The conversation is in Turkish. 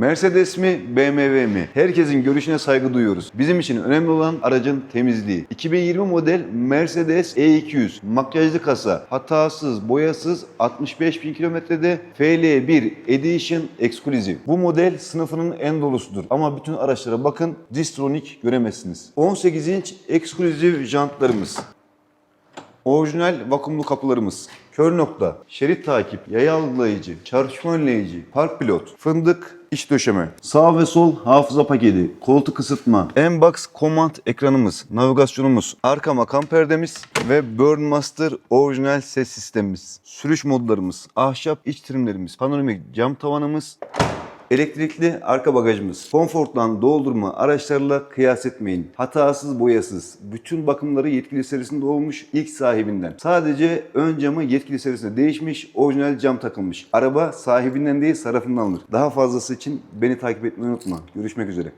Mercedes mi, BMW mi? Herkesin görüşüne saygı duyuyoruz. Bizim için önemli olan aracın temizliği. 2020 model Mercedes E200 makyajlı kasa, hatasız, boyasız 65 bin kilometrede FL1 Edition Exclusive. Bu model sınıfının en dolusudur ama bütün araçlara bakın Distronic göremezsiniz. 18 inç Exclusive jantlarımız. Orijinal vakumlu kapılarımız, kör nokta, şerit takip, yaya algılayıcı, çarpışma önleyici, park pilot, fındık, iç döşeme, sağ ve sol hafıza paketi, koltuk ısıtma, M-Box command ekranımız, navigasyonumuz, arka makam perdemiz ve Burnmaster orijinal ses sistemimiz, sürüş modlarımız, ahşap iç trimlerimiz, panoramik cam tavanımız, Elektrikli arka bagajımız. Konfortlan doldurma araçlarla kıyas etmeyin. Hatasız boyasız. Bütün bakımları yetkili serisinde olmuş ilk sahibinden. Sadece ön camı yetkili serisinde değişmiş, orijinal cam takılmış. Araba sahibinden değil sarafından alınır. Daha fazlası için beni takip etmeyi unutma. Görüşmek üzere.